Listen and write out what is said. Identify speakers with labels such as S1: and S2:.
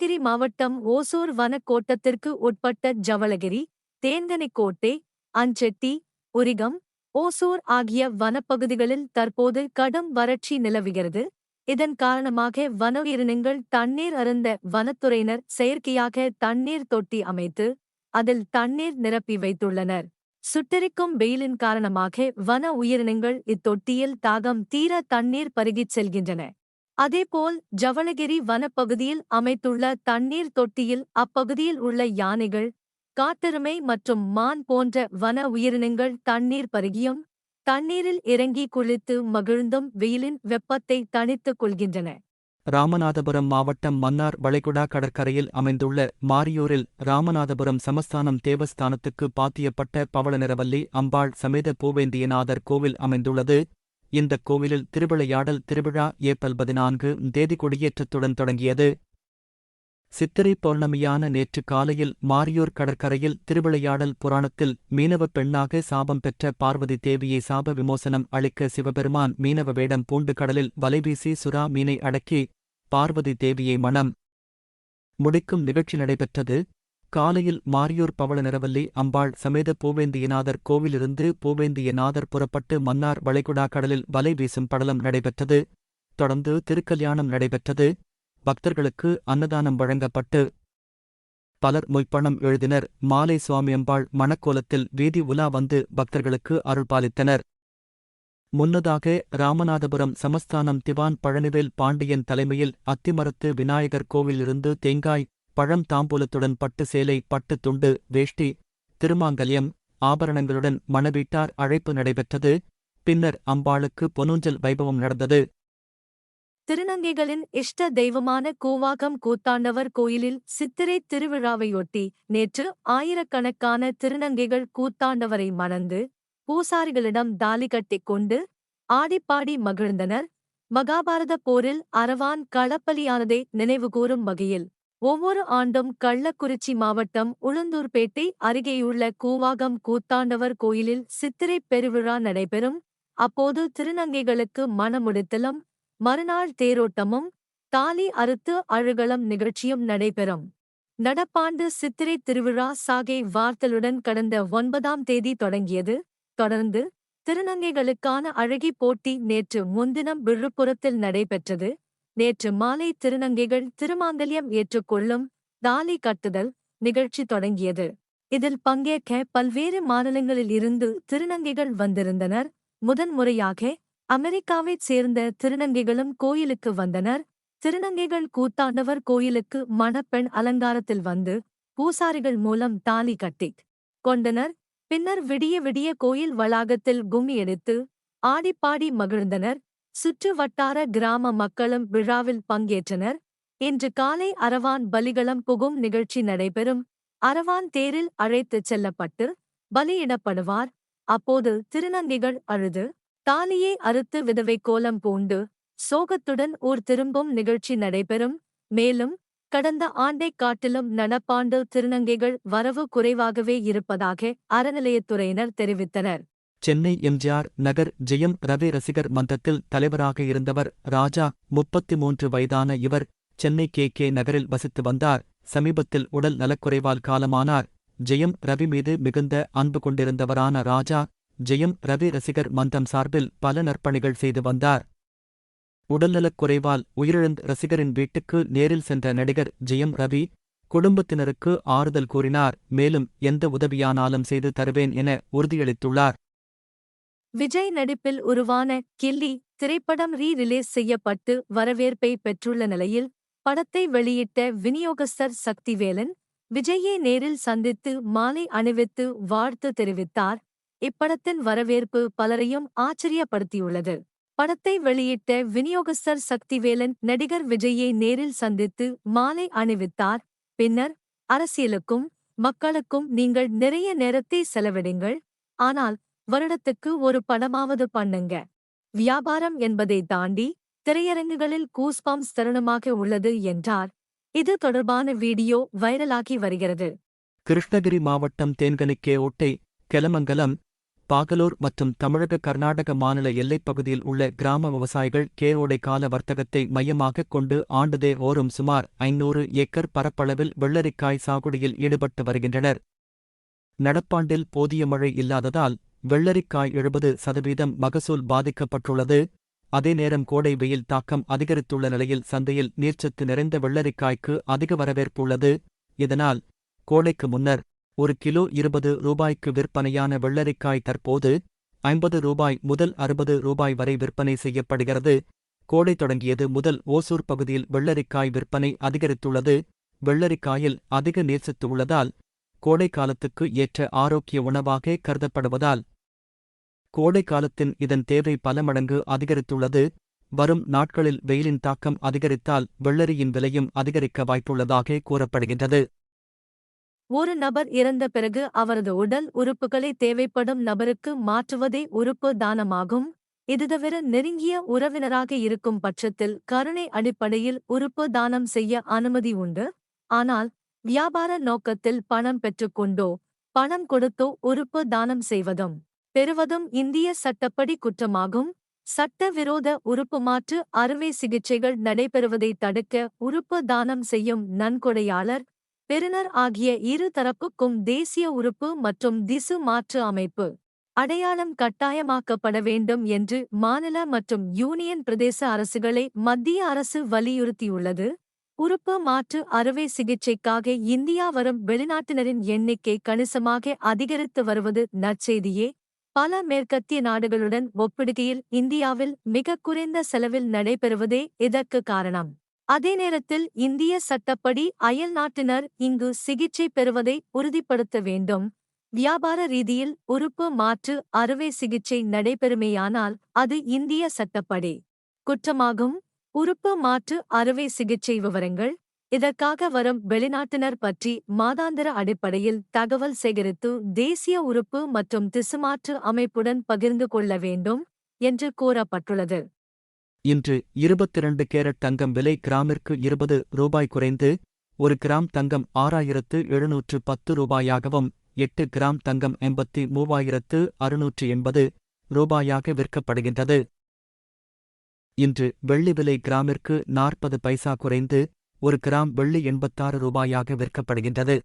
S1: கிருஷ்ணகிரி மாவட்டம் ஓசூர் வனக்கோட்டத்திற்கு உட்பட்ட ஜவளகிரி தேன்கனிக்கோட்டை அஞ்செட்டி உரிகம் ஓசூர் ஆகிய வனப்பகுதிகளில் தற்போது கடும் வறட்சி நிலவுகிறது. இதன் காரணமாக வன உயிரினங்கள் தண்ணீர் அருந்த வனத்துறையினர் செயற்கையாக தண்ணீர் தொட்டி அமைத்து அதில் தண்ணீர் நிரப்பி வைத்துள்ளனர். சுட்டெரிக்கும் வெயிலின் காரணமாக வன உயிரினங்கள் இத்தொட்டியில் தாகம் தீர தண்ணீர் பருகிச் செல்கின்றன. அதேபோல் ஜவளகிரி வனப்பகுதியில் அமைத்துள்ள தண்ணீர் தொட்டியில் அப்பகுதியில் உள்ள யானைகள் காட்டெருமை மற்றும் மான் போன்ற வன உயிரினங்கள் தண்ணீர் பருகியும் தண்ணீரில் இறங்கி குளித்து மகிழ்ந்தும் வெயிலின் வெப்பத்தை தணித்துக் கொள்கின்றன.
S2: ராமநாதபுரம் மாவட்டம் மன்னார் வளைகுடா கடற்கரையில் அமைந்துள்ள மாரியூரில் ராமநாதபுரம் சமஸ்தானம் தேவஸ்தானத்துக்கு பாத்தியப்பட்ட பவளநிறவல்லி அம்பாள் சமேத பூவேந்தியநாதர் கோவில் அமைந்துள்ளது. இந்தக் கோவிலில் திருவிளையாடல் திருவிழா ஏப்ரல் பதினான்கு தேதி கொடியேற்றத்துடன் தொடங்கியது. சித்திரை பௌர்ணமியான நேற்று காலையில் மாரியூர் கடற்கரையில் திருவிளையாடல் புராணத்தில் மீனவப் பெண்ணாக சாபம் பெற்ற பார்வதி தேவியை சாப விமோசனம் அளிக்க சிவபெருமான் மீனவ வேடம் பூண்டு கடலில் வலைவீசி சுறா மீனை அடக்கி பார்வதி தேவியை மணம். முடிக்கும் நிகழ்ச்சி நடைபெற்றது. காலையில் மாரியூர் பவள நிறவல்லி அம்பாள் சமேத பூவேந்தியநாதர் கோவிலிருந்து பூவேந்தியநாதர் புறப்பட்டு மன்னார் வளைகுடா கடலில் வலை வீசும் படலம் நடைபெற்றது. தொடர்ந்து திருக்கல்யாணம் நடைபெற்றது. பக்தர்களுக்கு அன்னதானம் வழங்கப்பட்டு பலர் மொய்ப்பணம் எழுதினர். மாலை சுவாமியம்பாள் மணக்கோலத்தில் வீதி உலா வந்து பக்தர்களுக்கு அருள்பாலித்தனர் முன்னதாக ராமநாதபுரம் சமஸ்தானம் திவான் பழனிவேல் பாண்டியன் தலைமையில் அத்திமரத்து விநாயகர் கோவிலிருந்து தேங்காய் பழம் தாம்பூலத்துடன் பட்டு சேலை பட்டு துண்டு வேஷ்டி திருமாங்கல்யம் ஆபரணங்களுடன் மணவீட்டார் அழைப்பு நடைபெற்றது. பின்னர் அம்பாளுக்கு பொனூஞ்சல் வைபவம் நடந்தது.
S1: திருநங்கைகளின் இஷ்ட தெய்வமான கூவாகம் கூத்தாண்டவர் கோயிலில் சித்திரை திருவிழாவையொட்டி நேற்று ஆயிரக்கணக்கான திருநங்கைகள் கூத்தாண்டவரை மணந்து பூசாரிகளிடம் தாலி கட்டிக் கொண்டு ஆடிப்பாடி மகிழ்ந்தனர். மகாபாரத போரில் அரவான் களப்பலியானதை நினைவுகூரும் வகையில் ஒவ்வொரு ஆண்டும் கள்ளக்குறிச்சி மாவட்டம் உளுந்தூர்பேட்டை அருகேயுள்ள கூவாகம் கூத்தாண்டவர் கோயிலில் சித்திரை பெருவிழா நடைபெறும். அப்போது திருநங்கைகளுக்கு மணமுடித்தலும் மறுநாள் தேரோட்டமும் தாலி அறுத்து அழுகலம் நிகழ்ச்சியும் நடைபெறும். நடப்பாண்டு சித்திரை திருவிழா சாகை வார்த்தலுடன் கடந்த ஒன்பதாம் தேதி தொடங்கியது. தொடர்ந்து திருநங்கைகளுக்கான அழகி போட்டி நேற்று முன்தினம் விழுப்புரத்தில் நடைபெற்றது. நேற்று மாலை திருநங்கைகள் திருமாங்கல்யம் ஏற்றுக்கொள்ளும் தாலி கட்டுதல் நிகழ்ச்சி தொடங்கியது. இதில் பங்கேற்க பல்வேறு மாநிலங்களில் இருந்து திருநங்கைகள் வந்திருந்தனர். முதன்முறையாக அமெரிக்காவைச் சேர்ந்த திருநங்கைகளும் கோயிலுக்கு வந்தனர். திருநங்கைகள் கூத்தாண்டவர் கோயிலுக்கு மணப்பெண் அலங்காரத்தில் வந்து பூசாரிகள் மூலம் தாலி கட்டி கொண்டனர். பின்னர் விடிய விடிய கோயில் வளாகத்தில் கும்மி எடுத்து ஆடிப்பாடி மகிழ்ந்தனர். சுற்று வட்டார கிராம மக்களும் விழாவில் பங்கேற்றனர். இன்று காலை அரவான் பலிகளம் புகும் நிகழ்ச்சி நடைபெறும். அரவான் தேரில் அழைத்துச் செல்லப்பட்டு பலியிடப்படுவார். அப்போது திருநங்கைகள் அழுது தாலியை அறுத்து விதவை கோலம் பூண்டு சோகத்துடன் ஊர் திரும்பும் நிகழ்ச்சி நடைபெறும். மேலும் கடந்த ஆண்டைக் காட்டிலும் நடப்பாண்டு திருநங்கைகள் வரவு குறைவாகவே இருப்பதாக அறநிலையத்துறையினர் தெரிவித்தனர்.
S2: சென்னை எம்ஜிஆர் நகர் ஜெயம் ரவி ரசிகர் மன்றத்தில் தலைவராக இருந்தவர் ராஜா முப்பத்தி மூன்று வயதான இவர் சென்னை கே கே நகரில் வசித்து வந்தார். சமீபத்தில் உடல் நலக்குறைவால் காலமானார். ஜெயம் ரவி மீது மிகுந்த அன்பு கொண்டிருந்தவரான ராஜா ஜெயம் ரவி ரசிகர் மன்றம் சார்பில் பல நற்பணிகள் செய்து வந்தார். உடல்நலக் குறைவால் உயிரிழந்த ரசிகரின் வீட்டுக்கு நேரில் சென்ற நடிகர் ஜெயம் ரவி குடும்பத்தினருக்கு ஆறுதல் கூறினார். மேலும் எந்த உதவியானாலும் செய்து தருவேன் என உறுதியளித்துள்ளார்.
S1: விஜய் நடிப்பில் உருவான கில்லி திரைப்படம் ரீ ரிலீஸ் செய்யப்பட்டு வரவேற்பை பெற்றுள்ள நிலையில் படத்தை வெளியிட்ட விநியோகஸ்தர் சக்திவேலன் விஜயை நேரில் சந்தித்து மாலை அணிவித்து வாழ்த்து தெரிவித்தார். இப்படத்தின் வரவேற்பு பலரையும் ஆச்சரியப்படுத்தியுள்ளது. படத்தை வெளியிட்ட விநியோகஸ்தர் சக்திவேலன் நடிகர் விஜயை நேரில் சந்தித்து மாலை அணிவித்தார். பின்னர் அரசியலுக்கும் மக்களுக்கும் நீங்கள் நிறைய நேரத்தை செலவிடுங்கள். ஆனால் வருடத்துக்கு ஒரு படமாவது பண்ணுங்க. வியாபாரம் என்பதை தாண்டி திரையரங்குகளில் கூஸ்பாம்ஸ் தருணமாக உள்ளது என்றார். இது தொடர்பான வீடியோ வைரலாகி வருகிறது.
S2: கிருஷ்ணகிரி மாவட்டம் தேன்கனிக்கே ஒட்டை கெலமங்கலம் பாகலூர் மற்றும் தமிழக கர்நாடக மாநில எல்லைப் பகுதியில் உள்ள கிராம விவசாயிகள் கேரோடை கால வர்த்தகத்தை மையமாகக் கொண்டு ஆண்டுதே ஓரும் சுமார் ஐநூறு ஏக்கர் பரப்பளவில் வெள்ளரிக்காய் சாகுடியில் ஈடுபட்டு வருகின்றனர். நடப்பாண்டில் போதிய மழை இல்லாததால் வெள்ளரிக்காய் எழுபது சதவீதம் மகசூல் பாதிக்கப்பட்டுள்ளது. அதே நேரம் கோடை வெயில் தாக்கம் அதிகரித்துள்ள நிலையில் சந்தையில் நீர்ச்சத்து நிறைந்த வெள்ளரிக்காய்க்கு அதிக வரவேற்பு உள்ளது. இதனால் கோடைக்கு முன்னர் ஒரு கிலோ இருபது ரூபாய்க்கு விற்பனையான வெள்ளரிக்காய் தற்போது ஐம்பது ரூபாய் முதல் அறுபது ரூபாய் வரை விற்பனை செய்யப்படுகிறது. கோடை தொடங்கியது முதல் ஓசூர் பகுதியில் வெள்ளரிக்காய் விற்பனை அதிகரித்துள்ளது. வெள்ளரிக்காயில் அதிக நீர்ச்சத்து உள்ளதால் கோடை காலத்துக்கு ஏற்ற ஆரோக்கிய உணவாக கருதப்படுவதால் கோடை காலத்தின் இதன் தேவை பல மடங்கு அதிகரித்துள்ளது. வரும் நாட்களில் வெயிலின் தாக்கம் அதிகரித்தால் வெள்ளரியின் விலையும் அதிகரிக்க வாய்ப்புள்ளதாக கூறப்படுகின்றது.
S1: ஒரு நபர் இறந்த பிறகு அவரது உடல் உறுப்புகளை தேவைப்படும் நபருக்கு மாற்றுவதே உறுப்பு தானமாகும். இது தவிர நெருங்கிய உறவினராக இருக்கும் பட்சத்தில் கருணை அடிப்படையில் உறுப்பு தானம் செய்ய அனுமதி உண்டு. ஆனால் வியாபார நோக்கத்தில் பணம் பெற்றுக்கொண்டோ பணம் கொடுத்தோ உறுப்பு தானம் செய்வதும் பெறுவதும் இந்திய சட்டப்படி குற்றமாகும். சட்டவிரோத உறுப்பு மாற்று அறுவை சிகிச்சைகள் நடைபெறுவதை தடுக்க உறுப்பு தானம் செய்யும் நன்கொடையாளர் பெறுநர் ஆகிய இரு தரப்புக்கும் தேசிய உறுப்பு மற்றும் திசு மாற்று அமைப்பு அடையாளம் கட்டாயமாக்கப்பட வேண்டும் என்று மாநில மற்றும் யூனியன் பிரதேச அரசுகளை மத்திய அரசு வலியுறுத்தியுள்ளது. உறுப்பு மாற்று அறுவை சிகிச்சைக்காக இந்தியா வரும் வெளிநாட்டினரின் எண்ணிக்கை கணிசமாக அதிகரித்து வருவது நற்செய்தியே. பல மேற்கத்திய நாடுகளுடன் ஒப்பிடுகையில் இந்தியாவில் மிக குறைந்த செலவில் நடைபெறுவதே இதற்கு காரணம். அதே நேரத்தில் இந்திய சட்டப்படி அயல் நாட்டினர் இங்கு சிகிச்சை பெறுவதை உறுதிப்படுத்த வேண்டும். வியாபார ரீதியில் உறுப்பு மாற்று அறுவை சிகிச்சை நடைபெறுமேயானால் அது இந்திய சட்டப்படி குற்றமாகும். உறுப்பு மாற்று அறுவை சிகிச்சை விவரங்கள் இதற்காக வரும் வெளிநாட்டினர் பற்றி மாதாந்திர அடிப்படையில் தகவல் சேகரித்து தேசிய உறுப்பு மற்றும் திசுமாற்று அமைப்புடன் பகிர்ந்து கொள்ள வேண்டும் என்று கூறப்பட்டுள்ளது.
S2: இன்று இருபத்திரண்டு கேரட் தங்கம் விலை கிராமிற்கு இருபது ரூபாய் குறைந்து ஒரு கிராம் தங்கம் ஆறாயிரத்து எழுநூற்று பத்து ரூபாயாகவும் எட்டு கிராம் தங்கம் எண்பத்தி மூவாயிரத்து அறுநூற்று எண்பது ரூபாயாக விற்கப்படுகின்றது. இன்று வெள்ளி விலை கிராமிற்கு நாற்பது பைசா குறைந்து ஒரு கிராம் வெள்ளி எண்பத்தாறு ரூபாயாக விற்கப்படுகின்றது.